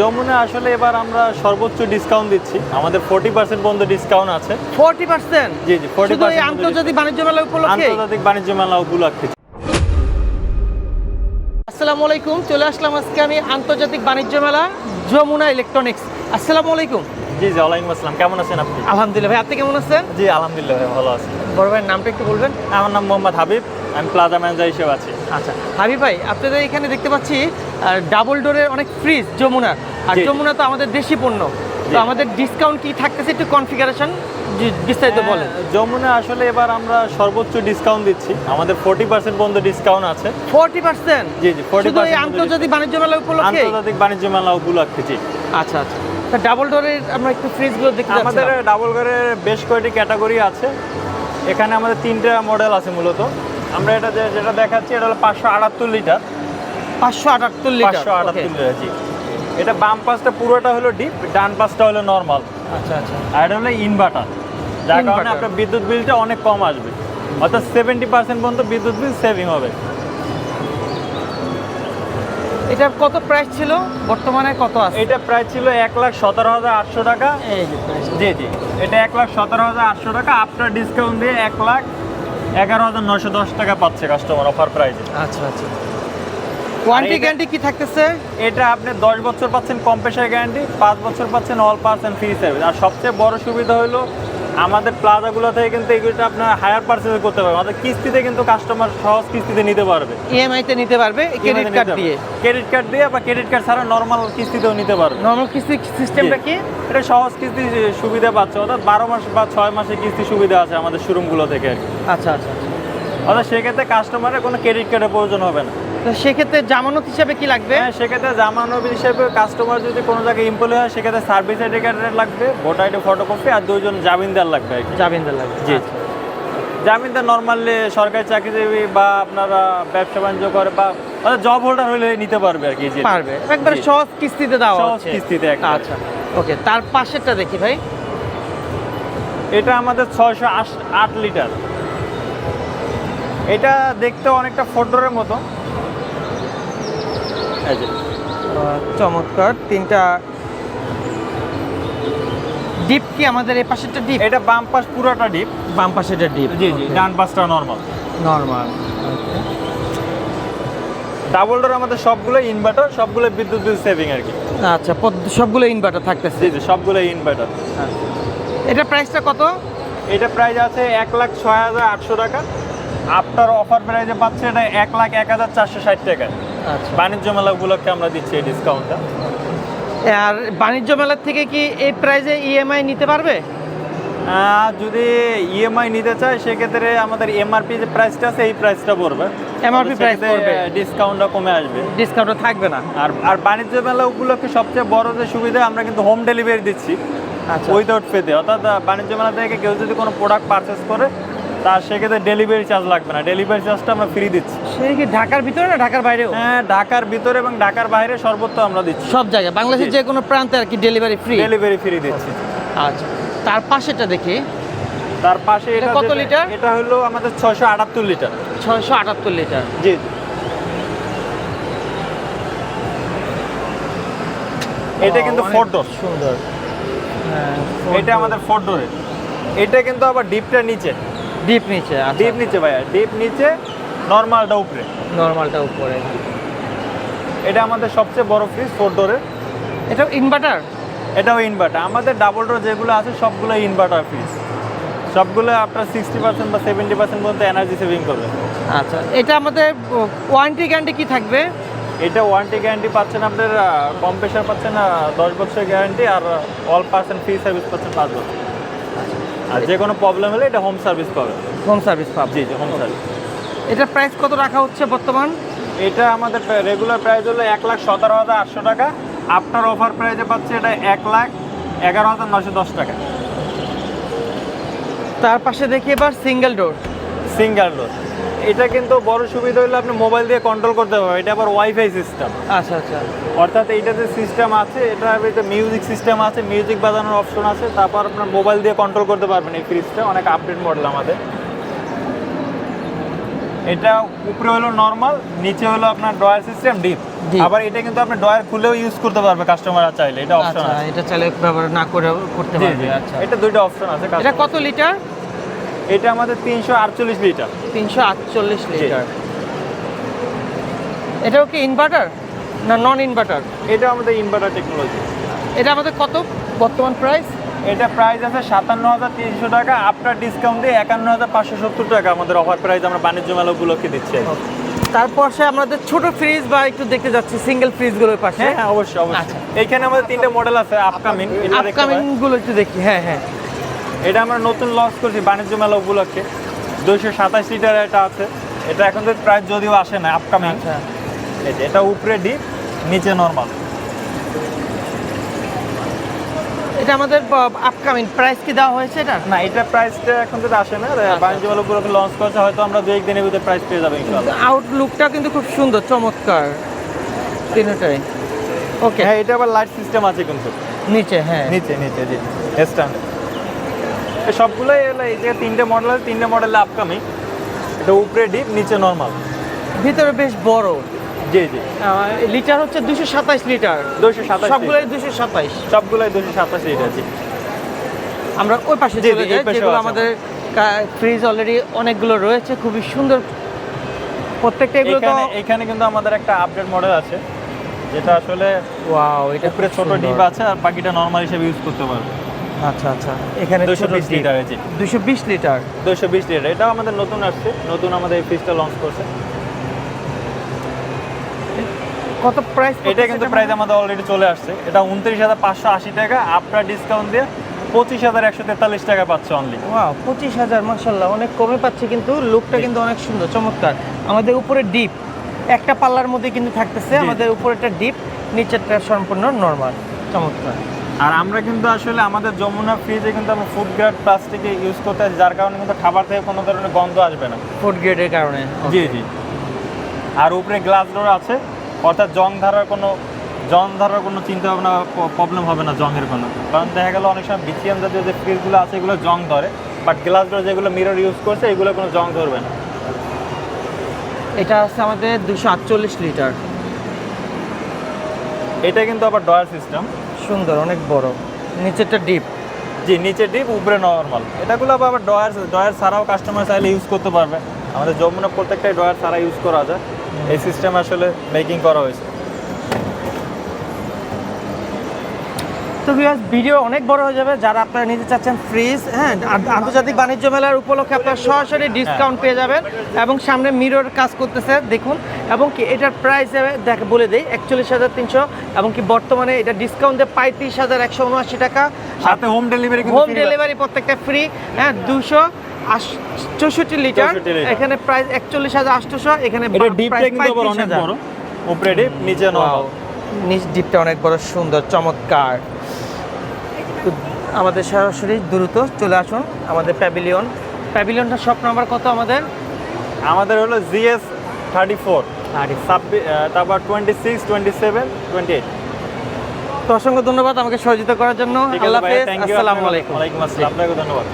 যমুনা আসলে এবার আমরা সর্বোচ্চ ডিসকাউন্ট দিচ্ছি। আমাদের ফোর্টি পার্সেন্ট পর্যন্ত ডিসকাউন্ট আছে। ফোর্টি পার্সেন্ট জি জি ফোর্টি আন্তর্জাতিক বাণিজ্য মেলা উপলক্ষে? আন্তর্জাতিক বাণিজ্য মেলা উপলক্ষে। আসসালামু আলাইকুম চলে আসলাম আজকে আমি আন্তর্জাতিক বাণিজ্য মেলা যমুনা ইলেকট্রনিক্স আসসালামু আলাইকুম। জি জি ওয়ালাইকুম আসসালাম। কেমন আছেন আপনি? আলহামদুলিল্লাহ ভাই আপনি কেমন আছেন? জি আলহামদুলিল্লাহ ভাই, ভালো আছি। বড় ভাইয়ের নামটা একটু বলবেন। আমার নাম মোহাম্মদ হাবিব আমি প্লাজা ম্যানেজার হিসেবে আছি। আচ্ছা হাবি ভাই আপনাদের এখানে দেখতে পাচ্ছি ডাবল ডোরের অনেক ফ্রিজ যমুনার। আর। যমুনা তো আমাদের দেশি পণ্য। তো। আমাদের ডিসকাউন্ট কি থাকতেছে একটু কনফিগারেশন বিস্তারিত বলেন। হ্যাঁ, যমুনা আসলে এবার আমরা সর্বোচ্চ ডিসকাউন্ট দিচ্ছি। আমাদের ফোর্টি পার্সেন্ট পর্যন্ত ডিসকাউন্ট আছে। ফোর্টি পার্সেন্ট জি জি ফোর্টি এই আন্তর্জাতিক বাণিজ্য মেলা উপলক্ষে? আন্তর্জাতিক বাণিজ্য মেলা উপলক্ষে জি। আচ্ছা আচ্ছা। তা ডাবল ডোরের আমরা একটু ফ্রিজগুলো দেখতে আমাদের ডাবল ঘরের বেশ কয়েকটি ক্যাটাগরি আছে। এখানে আমাদের তিনটা মডেল আছে মূলত। আমরা এটা যে- যেটা দেখাচ্ছি এটা হলো পাঁচশো আটাত্তর লিটার পাঁচশো আটাত্তর লিটার পাঁচশো আটাত্তর লিটার জি। এটা বাম পাশটা পুরোটা হলো ডিপ ডান পাশটা হলো নর্মাল আচ্ছা আচ্ছা। আর এটা হলো ইনভার্টার যার কারণে আপনার বিদ্যুৎ বিলটা অনেক কম আসবে। অর্থাৎ সেভেন্টি পার্সেন্ট পর্যন্ত বিদ্যুৎ বিল সেভিং হবে। এটা কত প্রাইস ছিল? বর্তমানে কত আছে? এটা প্রাইস ছিল এক লাখ সতেরো হাজার আটশো টাকা। জি জি। এটা এক লাখ সতেরো হাজার আটশো টাকা। আফটার ডিসকাউন্ট দিয়ে এক লাখ এগারো হাজার নশো দশ টাকা পাচ্ছে কাস্টমার অফার প্রাইসে আচ্ছা আচ্ছা। ওয়ারেন্টি গ্যারান্টি কি থাকতেছে? এটা আপনি দশ বছর পাচ্ছেন কম্প্রেসার গ্যারান্টি পাঁচ বছর পাচ্ছেন অল পার্সেন্ট ফ্রি সার্ভিস আর সবচেয়ে বড় সুবিধা হলো আমাদের প্লাজাগুলো থেকে কিন্তু এগুলো আপনার হায়ার পার্সেস করতে পারবে আমাদের কিস্তিতে কিন্তু কাস্টমার সহজ কিস্তিতে নিতে পারবে। ইএমআই তে নিতে পারবে ক্রেডিট কার্ড দিয়ে। ক্রেডিট কার্ড দিয়ে বা ক্রেডিট কার্ড ছাড়া নর্মাল কিস্তিতেও নিতে পারবে। নর্মাল কিস্তি সিস্টেমটা কি? এটা সহজ কিস্তি সুবিধা পাচ্ছে। অর্থাৎ বারো মাস বা ছয় মাসের কিস্তি সুবিধা আছে আমাদের শোরুমগুলো থেকে। আচ্ছা আচ্ছা অর্থাৎ সেক্ষেত্রে কাস্টমারের কোনো ক্রেডিট কার্ডের প্রয়োজন হবে না। তো সেক্ষেত্রে জামানত হিসাবে কি লাগবে? হ্যাঁ সেক্ষেত্রে জামানত হিসেবে কাস্টমার যদি কোনো জায়গায় ইম্পলি হয় সেক্ষেত্রে সার্ভিস কার্ড লাগবে ভোটার আইডি ফটোকপি আর দুইজন জামিনদার লাগবে জামিনদার লাগবে জি। আচ্ছা। জামিনদার নর্মালি সরকারি চাকরিজীবী বা আপনারা ব্যবসা বাণিজ্য করে বা জব হোল্ডার হলে নিতে পারবে আর কি জি। পারবে। একবার সহজ কিস্তিতে দেওয়া সহজ কিস্তিতে। আচ্ছা। ওকে তার পাশেরটা দেখি ভাই। এটা আমাদের ছয়শো আট লিটার। এটা দেখতে অনেকটা ফোর্ডোরের মতো। চমৎকার। তিনটা ডিপ কি আমাদের এই পাশেরটা ডিপ? এটা বাম পাশ পুরোটা ডিপ। বাম পাশেরটা ডিপ। জি জি ডান পাশটা নর্মাল নর্মাল ডাবল ডোর আমাদের সবগুলো ইনভার্টার সবগুলো বিদ্যুৎ বিল সেভিং আর কি। আচ্ছা সবগুলো ইনভার্টার থাকতেছে। জি জি সবগুলো ইনভার্টার এটা প্রাইসটা কত? এটা প্রাইস আছে এক লাখ ছয় হাজার আটশো টাকা। আফটার অফার প্রাইসে পাচ্ছে এটা এক লাখ এক হাজার চারশো ষাট টাকা। আচ্ছা বাণিজ্য মেলা উপলক্ষে আমরা দিচ্ছি এই ডিসকাউন্টটা আর বাণিজ্য মেলার থেকে কি এই প্রাইজে ইএমআই নিতে পারবে? যদি ইএমআই নিতে চায় সেক্ষেত্রে আমাদের এমআরপি যে প্রাইসটা আছে এই প্রাইসটা পড়বে। MRP price পড়বে। ডিসকাউন্টটা কমে আসবে। ডিসকাউন্টটা থাকবে না। আর আর বাণিজ্য মেলা উপলক্ষে সবচেয়ে বড় যে সুবিধা আমরা কিন্তু হোম ডেলিভারি দিচ্ছি। আচ্ছা। উইদাউট পেতে অর্থাৎ বাণিজ্য মেলা থেকে কেউ যদি কোনো প্রোডাক্ট পারচেস করে তার সেক্ষেত্রে ডেলিভারি চার্জ লাগবে না। ডেলিভারি চার্জটা আমরা ফ্রি দিচ্ছি। সেই কি ঢাকার ভিতরে না ঢাকার বাইরেও? হ্যাঁ ঢাকার ভিতরে এবং ঢাকার বাইরে সর্বত্র আমরা দিচ্ছি। সব জায়গায় বাংলাদেশের যে কোনো প্রান্তে আর কি ডেলিভারি ফ্রি ডেলিভারি ফ্রি দিচ্ছি। আচ্ছা তার পাশেটা দেখি। তার পাশে এটা এটা কত লিটার? এটা হলো আমাদের ছয়শো আটাত্তর লিটার ছয়শো আটাত্তর লিটার জি। এটা কিন্তু ফোর ডোর সুন্দর। হ্যাঁ, এটা আমাদের ফোর ডোরের এটা কিন্তু আবার ডিপটা নিচে। ডিপ নিচে আচ্ছা ডিপ নিচে ভাইয়া ডিপ নিচে নর্মালটা উপরে। নর্মালটা উপরে। এটা আমাদের সবচেয়ে বড় ফ্রিজ ফোর ডোরের এটা ইনভার্টার এটাও ইনভার্টার আমাদের ডাবল ডোর যেগুলো আছে সবগুলো ইনভার্টার ফ্রিজ সবগুলো আপনার সিক্সটি পার্সেন্ট বা সেভেন্টি পার্সেন্ট পর্যন্ত এনার্জি সেভিং করবে। আচ্ছা এটা আমাদের ওয়ারেন্টি গ্যারান্টি কি থাকবে? এটা ওয়ারেন্টি গ্যারান্টি পাচ্ছেন আপনার কম কম্প্রেসার পাচ্ছেন দশ বছরের গ্যারান্টি আর অল পার্সেন্ট ফ্রি সার্ভিস পাচ্ছেন পাঁচ বছর। আর যে কোনো প্রবলেম হলে এটা হোম সার্ভিস পাবে। হোম সার্ভিস পাবে। জি জি হোম সার্ভিস এটা প্রাইস কত রাখা হচ্ছে বর্তমান? এটা আমাদের রেগুলার প্রাইস হলো এক লাখ সতেরো হাজার আটশো টাকা। আফটার অফার প্রাইসে পাচ্ছে এটা এক লাখ এগারো হাজার নশো দশ টাকা। তার পাশে দেখি এবার সিঙ্গেল ডোর সিঙ্গেল ডোর এটা কিন্তু বড় সুবিধা হলো আপনি মোবাইল দিয়ে কন্ট্রোল করতে পারবেন। এটা আবার ওয়াইফাই সিস্টেম আচ্ছা আচ্ছা। অর্থাৎ এইটাতে সিস্টেম আছে ভিতরে মিউজিক সিস্টেম আছে মিউজিক বাজানোর অপশন আছে তারপর আপনার মোবাইল দিয়ে কন্ট্রোল করতে পারবেন এই ফ্রিজটা অনেক আপডেট মডেল আমাদের। এটা উপরে হলো নর্মাল নিচে হলো আপনার ড্রয়ার সিস্টেম ডিপ আবার এটা কিন্তু আপনি ড্রয়ার খুলেও ইউজ করতে পারবে কাস্টমার চাইলে। এটা অপশন আচ্ছা আছে। এটা চাইলে ব্যবহার না করে করতে পারবে। আচ্ছা। এটা দুইটা অপশন আছে এটা কত লিটার এটা আমাদের তিনশো আটচল্লিশ লিটার। তিনশো আটচল্লিশ লিটার। এটাও কি ইনভার্টার না নন ইনভার্টার এটা আমাদের ইনভার্টার টেকনোলজি এটা আমাদের কত বর্তমান প্রাইস এটা প্রাইস আছে সাতান্ন হাজার তিনশো টাকা আপনার ডিসকাউন্ট দিয়ে একান্ন হাজার পাঁচশো সত্তর টাকা আমাদের অফার প্রাইস আমরা বাণিজ্য মেলা উপলক্ষে দিচ্ছি তারপর সে আমাদের ছোট ফ্রিজ বা একটু দেখতে যাচ্ছি সিঙ্গেল ফ্রিজগুলোর পাশে। হ্যাঁ হ্যাঁ অবশ্যই অবশ্যই। এখানে আমাদের তিনটে মডেল আছে আপকামিং আপকামিংগুলো একটু দেখি হ্যাঁ হ্যাঁ। এটা আমরা নতুন লঞ্চ করছি বাণিজ্য মেলা উপলক্ষে। দুইশো সাতাশ লিটার এটা আছে। এটা এখন তো প্রাইস যদিও আসে না আপকামিং আচ্ছা। এটা উপরে ডিপ নিচে নর্মাল এটা আমাদের আপকামিং প্রাইস কি দেওয়া হয়েছে এটা না এটা প্রাইসটা এখন তো আসে না। বাণিজ্য মেলা উপলক্ষে লঞ্চ করছে হয়তো আমরা দু এক দিনের ভিতরে প্রাইস পেয়ে যাব আউটলুকটা কিন্তু খুব সুন্দর চমৎকার। তিনটাই। ওকে হ্যাঁ এটা আবার লাইট সিস্টেম আছে কিন্তু। নিচে হ্যাঁ। নিচে নিচে জি। স্ট্যান্ডার্ড সবগুলোই হলো এই যে তিনটে মডেল তিনটে মডেল আপকামিং এটা উপরে ডিপ নিচে নর্মাল ভিতরে বেশ বড়। জি জি। লিটার হচ্ছে দুশো সাতাইশ লিটার দুশো সাতাশ সবগুলোই দুশো সাতাইশ। সবগুলোই দুশো সাতাশ লিটার জি। আমরা ওই পাশে চলে যাই যেগুলো আমাদের ফ্রিজ অলরেডি অনেকগুলো রয়েছে খুবই সুন্দর। প্রত্যেকটা এগুলো তো এখানে এখানে কিন্তু আমাদের একটা আপডেট মডেল আছে যেটা আসলে ওয়াও এটা উপরে ছোট ডিপ আছে আর বাকিটা নর্মাল হিসেবে ইউজ করতে পারবে। আচ্ছা আচ্ছা। এখানে দুশো বিশ লিটার জি দুশো বিশ লিটার। দুশো বিশ লিটার। এটাও আমাদের নতুন আসছে। নতুন আমাদের এই ফ্রিজটা লঞ্চ করছে। কত প্রাইস এটা কিন্তু প্রাইস আমাদের অলরেডি চলে আসছে। এটা উনত্রিশ হাজার পাঁচশো আশি টাকা। আপনার ডিসকাউন্ট দিয়ে পঁচিশ হাজার একশো তেতাল্লিশ টাকা পাচ্ছে অনলি ওয়াও পঁচিশ হাজার মাসাল্লাহ অনেক কমে পাচ্ছে কিন্তু। লুকটা কিন্তু অনেক সুন্দর চমৎকার। আমাদের উপরে ডিপ একটা পাল্লার মধ্যে কিন্তু থাকতেছে। আমাদের উপরেটা ডিপ নিচেরটা সম্পূর্ণ নর্মাল চমৎকার। আর আমরা কিন্তু আসলে আমাদের যমুনা ফ্রিজে কিন্তু আমরা ফুড গ্রেড প্লাস্টিক ইউজ করতে আছি যার কারণে কিন্তু খাবার থেকে কোনো ধরনের গন্ধ আসবে না। ফুড গ্রেডের কারণে জি জি। আর উপরে গ্লাস ডোর আছে অর্থাৎ জং ধরার কোনো জং ধরার কোনো চিন্তা ভাবনা প্রবলেম হবে না জংয়ের কোনো। কারণ দেখা গেল অনেক সময় বিচিএম জাতীয় যে ফ্রিজগুলো আছে এগুলো জং ধরে বাট গ্লাস ডোর যেগুলো মিরর ইউজ করছে এগুলো কোনো জং ধরবে না। এটা আছে আমাদের দুশো আটচল্লিশ লিটার। এটা কিন্তু আবার ডয়ার সিস্টেম সুন্দর, অনেক বড়। নিচেরটা ডিপ জি, নিচে ডিপ উপরে নর্মাল এটাগুলো আবার ডয়ার ডয়ার ছাড়াও কাস্টমার চাইলে ইউজ করতে পারবে। আমাদের যমুনা প্রত্যেকটাই ডয়ার ছাড়া ইউজ করা যায়। এই সিস্টেম আসলে মেকিং করা হয়েছে। তো ভিউয়ার্স ভিডিও অনেক বড় হয়ে যাবে। যারা আপনারা নিতে চাচ্ছেন ফ্রিজ হ্যাঁ আন্তর্জাতিক বাণিজ্য মেলার উপলক্ষে আপনারা সরাসরি ডিসকাউন্ট পেয়ে যাবেন এবং সামনে মিরর কাজ করতেছে দেখুন। এবং কি এটার প্রাইস দেখ বলে দেই একচল্লিশ হাজার তিনশো এবং কি বর্তমানে এটা ডিসকাউন্ট দিয়ে পঁয়ত্রিশ হাজার একশো উনআশি টাকা। সাথে হোম ডেলিভারি হোম ডেলিভারি প্রত্যেকটা ফ্রি হ্যাঁ দুশো চৌষট্টি লিটার এখানে প্রাইস একচল্লিশ হাজার আটশোশো এখানে 35,000 অনেক বড়। উপরে ডিপ নিচে নর্মাল নিচ ডিপটা অনেক বড় সুন্দর চমৎকার। আমাদের সরাসরি দ্রুত চলে আসুন আমাদের প্যাভিলিয়ন প্যাভিলিয়নটা শপ নাম্বার কত আমাদের? আমাদের হলো জিএস থার্টি ফোর তারপর twenty six twenty seven twenty eight তো অসংখ্য ধন্যবাদ আমাকে সহযোগিতা করার জন্য। আল্লাহ হাফেজ। আসসালামু আলাইকুম। আপনাকে ধন্যবাদ।